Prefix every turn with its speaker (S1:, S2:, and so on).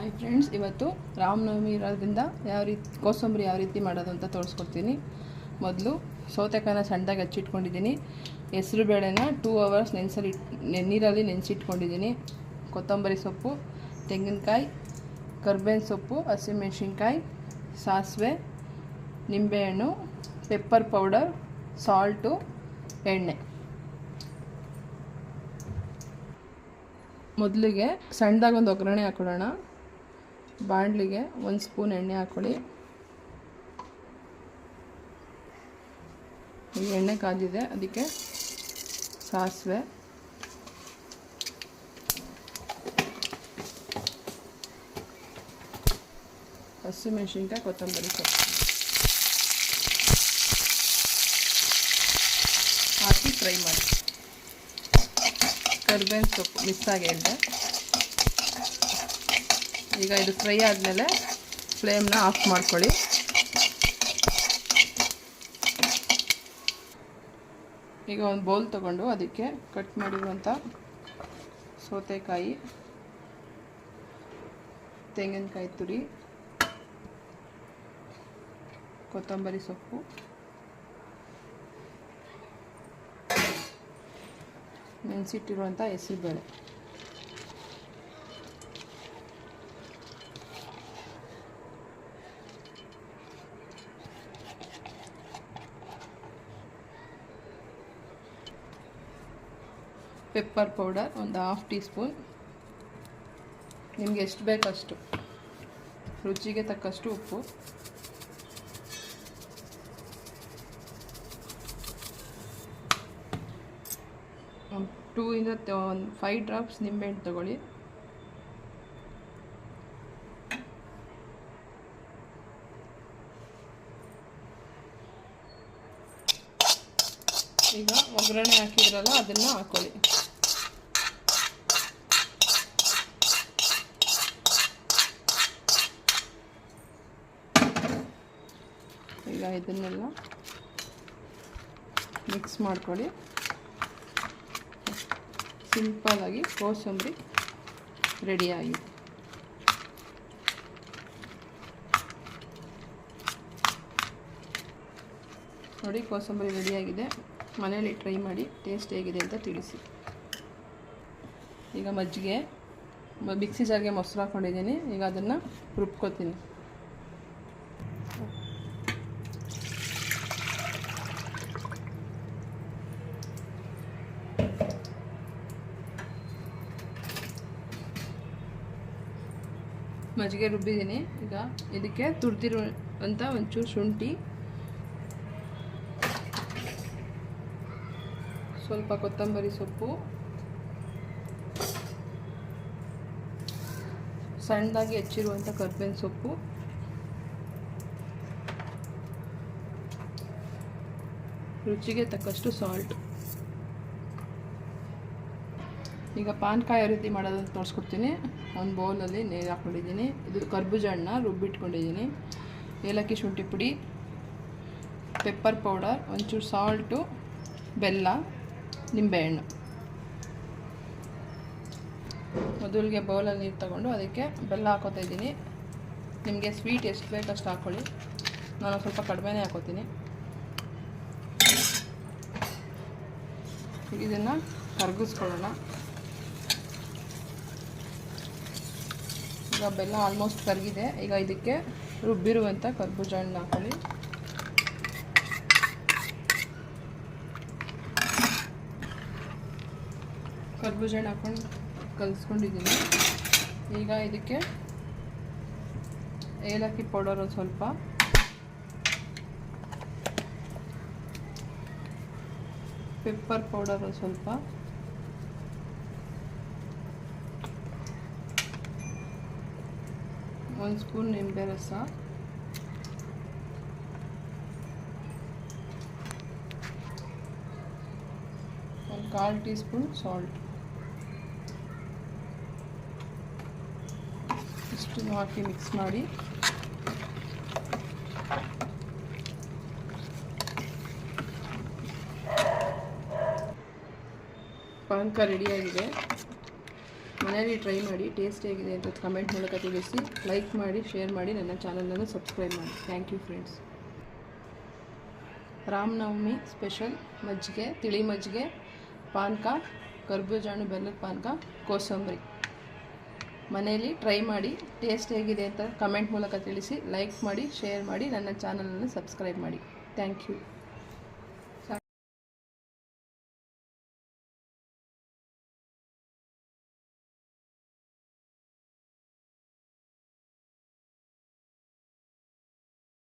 S1: Hi friends ಇವತ್ತು ರಾಮನವಮಿ ಇರೋದ್ರಿಂದ ಯಾವ ರೀತಿ, ಕೋಸಂಬರಿ ಯಾವ ರೀತಿ ಮಾಡೋದು ಅಂತ ತೋರಿಸ್ಕೊಡ್ತೀನಿ. ಮೊದಲು ಸೌತೆಕಾಯಿನ ಸಣ್ಣದಾಗಿ ಹಚ್ಚಿಟ್ಕೊಂಡಿದ್ದೀನಿ. ಹೆಸರು ಬೇಳೆನ ಟೂ ಅವರ್ಸ್ ನೆನೆಸಲಿ ನೀರಲ್ಲಿ ನೆನೆಸಿಟ್ಕೊಂಡಿದ್ದೀನಿ. ಕೊತ್ತಂಬರಿ ಸೊಪ್ಪು, ತೆಂಗಿನಕಾಯಿ, ಕರ್ಬೇವಿನ ಸೊಪ್ಪು, ಹಸಿಮೆಣ್ಸಿನ್ಕಾಯಿ, ಸಾಸಿವೆ, ನಿಂಬೆಹಣ್ಣು ಪೆಪ್ಪರ್ ಪೌಡರ್ ಸಾಲ್ಟು ಎಣ್ಣೆ. ಮೊದಲಿಗೆ ಸಣ್ಣದಾಗಿ ಒಂದು ಒಗ್ಗರಣೆ ಹಾಕೊಳ್ಳೋಣ. ಬಾಣಲಿಗೆ ಒಂದು ಸ್ಪೂನ್ ಎಣ್ಣೆ ಹಾಕ್ಕೊಳ್ಳಿ ಈ ಎಣ್ಣೆ ಕಾದಿದೆ, ಅದಕ್ಕೆ ಸಾಸಿವೆ. ಹಸಿಮೆಣಸಿನ್ಕಾಯಿ, ಕೊತ್ತಂಬರಿ ಸೊಪ್ಪು. ಹಾಕಿ ಫ್ರೈ ಮಾಡಿ. ಕರ್ಬೇವಿನ ಸೊಪ್ಪು ಮಿಕ್ಸ್ ಆಗಿ ಹೇಳಿದೆ ಈಗ ಇದು ಫ್ರೈ ಆದಮೇಲೆ ಫ್ಲೇಮ್ನ ಆಫ್ ಮಾಡ್ಕೊಳ್ಳಿ. ಈಗ ಒಂದು ಬೌಲ್ ತಗೊಂಡು ಅದಕ್ಕೆ ಕಟ್ ಮಾಡಿರುವಂಥ ಸೌತೆಕಾಯಿ, ತೆಂಗಿನಕಾಯಿ ತುರಿ, ಕೊತ್ತಂಬರಿ ಸೊಪ್ಪು, ನೆನೆಸಿಟ್ಟಿರುವಂಥ ಹೆಸರುಬೇಳೆ. ಪೆಪ್ಪರ್ ಪೌಡರ್ ಒಂದು ಹಾಫ್ ಟೀ ಸ್ಪೂನ್ ನಿಮಗೆ ಎಷ್ಟು ಬೇಕಷ್ಟು? ರುಚಿಗೆ ತಕ್ಕಷ್ಟು ಉಪ್ಪು. ಟೂ ಇಂದ ಒಂದು ಫೈವ್ ಡ್ರಾಪ್ಸ್ ನಿಂಬೆಹಣ್ಣು ತಗೊಳ್ಳಿ. ಈಗ ಒಗ್ಗರಣೆ ಹಾಕಿದ್ರಲ್ಲ, ಅದನ್ನು ಹಾಕೊಳ್ಳಿ. ಇದನ್ನೆಲ್ಲ ಮಿಕ್ಸ್ ಮಾಡ್ಕೊಳ್ಳಿ. ಸಿಂಪಲಾಗಿ ಕೋಸಂಬರಿ ರೆಡಿಯಾಗಿದೆ ನೋಡಿ, ಕೋಸಂಬರಿ ರೆಡಿಯಾಗಿದೆ ಮನೇಲಿ ಟ್ರೈ ಮಾಡಿ ಟೇಸ್ಟ್ ಹೇಗಿದೆ ಅಂತ ತಿಳಿಸಿ. ಈಗ ಮಜ್ಜಿಗೆ ಮಿಕ್ಸಿ ಜಾರಿಗೆ ಮೊಸರು ಹಾಕ್ಕೊಂಡಿದ್ದೀನಿ ಈಗ ಅದನ್ನು ರುಬ್ಕೋತೀನಿ. ಮಜ್ಜಿಗೆ ರುಬ್ಬಿದ್ದೀನಿ. ಈಗ ಇದಕ್ಕೆ ತುರಿದಿರುವಂಥ ಒಂಚೂರು ಶುಂಠಿ. ಸ್ವಲ್ಪ ಕೊತ್ತಂಬರಿ ಸೊಪ್ಪು. ಸಣ್ಣದಾಗಿ ಹೆಚ್ಚಿರುವಂಥ ಕರ್ಬೇವಿನ ಸೊಪ್ಪು. ರುಚಿಗೆ ತಕ್ಕಷ್ಟು ಸಾಲ್ಟ್ ಈಗ ಪಾನಕ ಯಾವ ರೀತಿ ಮಾಡೋದು ತೋರಿಸ್ಕೊಡ್ತೀನಿ. ಒಂದು ಬೌಲಲ್ಲಿ ನೀರು ಹಾಕ್ಕೊಂಡಿದ್ದೀನಿ. ಇದು ಕರ್ಬೂಜ ಹಣ್ಣ ರುಬ್ಬಿಟ್ಕೊಂಡಿದ್ದೀನಿ. ಏಲಕ್ಕಿ ಶುಂಠಿ ಪುಡಿ ಪೆಪ್ಪರ್ ಪೌಡರ್ ಒಂಚೂರು ಸಾಲ್ಟು ಬೆಲ್ಲ ನಿಂಬೆಹಣ್ಣು ಮೊದಲಿಗೆ ಬೌಲಲ್ಲಿ ನೀರು ತಗೊಂಡು ಅದಕ್ಕೆ ಬೆಲ್ಲ ಹಾಕೋತಾ ಇದ್ದೀನಿ. ನಿಮಗೆ ಸ್ವೀಟ್ ಎಷ್ಟು ಬೇಕಷ್ಟು ಹಾಕ್ಕೊಳ್ಳಿ ನಾನು ಸ್ವಲ್ಪ ಕಡಿಮೆನೇ ಹಾಕೋತೀನಿ. ಇದನ್ನು ಕರಗಿಸ್ಕೊಳ್ಳೋಣ. ಈಗ ಬೆಲ್ಲ ಆಲ್ಮೋಸ್ಟ್ ಕರಗಿದೆ. ಈಗ ಇದಕ್ಕೆ ರುಬ್ಬಿರುವಂಥ ಕರ್ಬೂಜ ಹಣ್ಣು ಹಾಕೊಳ್ಳಿ. ಕರ್ಬೂಜ ಹಣ್ಣು ಹಾಕೊಂಡು ಕಲಿಸ್ಕೊಂಡಿದ್ದೀನಿ. ಈಗ ಇದಕ್ಕೆ ಏಲಕ್ಕಿ ಪೌಡರ್ ಒಂದು ಸ್ವಲ್ಪ. ಪೆಪ್ಪರ್ ಪೌಡರ್ ಒಂದು ಸ್ವಲ್ಪ. ಒಂದು ಸ್ಪೂನ್ ನಿಂಬೆ ರಸ ಒಂದು ಕಾಲು ಟೀ ಸ್ಪೂನ್ ಸಾಲ್ಟ್ ಇಷ್ಟು ಹಾಕಿ ಮಿಕ್ಸ್ ಮಾಡಿ. ಪಾನಕ ರೆಡಿಯಾಗಿದೆ ಮನೆಯಲ್ಲಿ ಟ್ರೈ ಮಾಡಿ ಟೇಸ್ಟ್ ಹೇಗಿದೆ ಅಂತ ಕಮೆಂಟ್ ಮೂಲಕ ತಿಳಿಸಿ ಲೈಕ್ ಮಾಡಿ ಶೇರ್ ಮಾಡಿ ನನ್ನ ಚಾನಲನ್ನು ಸಬ್ಸ್ಕ್ರೈಬ್ ಮಾಡಿ. Thank you friends Ramanavami special ಮಜ್ಜಿಗೆ, ತಿಳಿ ಮಜ್ಜಿಗೆ ಪಾನಕ ಕರ್ಬೂಜ ಹಣ್ಣು ಬೆಲ್ಲದ ಪಾನಕ ಕೋಸಂಬರಿ. ಮನೆಯಲ್ಲಿ ಟ್ರೈ ಮಾಡಿ ಟೇಸ್ಟ್ ಹೇಗಿದೆ ಅಂತ ಕಮೆಂಟ್ ಮೂಲಕ ತಿಳಿಸಿ ಲೈಕ್ ಮಾಡಿ ಶೇರ್ ಮಾಡಿ, ನನ್ನ ಚಾನಲನ್ನು ಸಬ್ಸ್ಕ್ರೈಬ್ ಮಾಡಿ. Thank you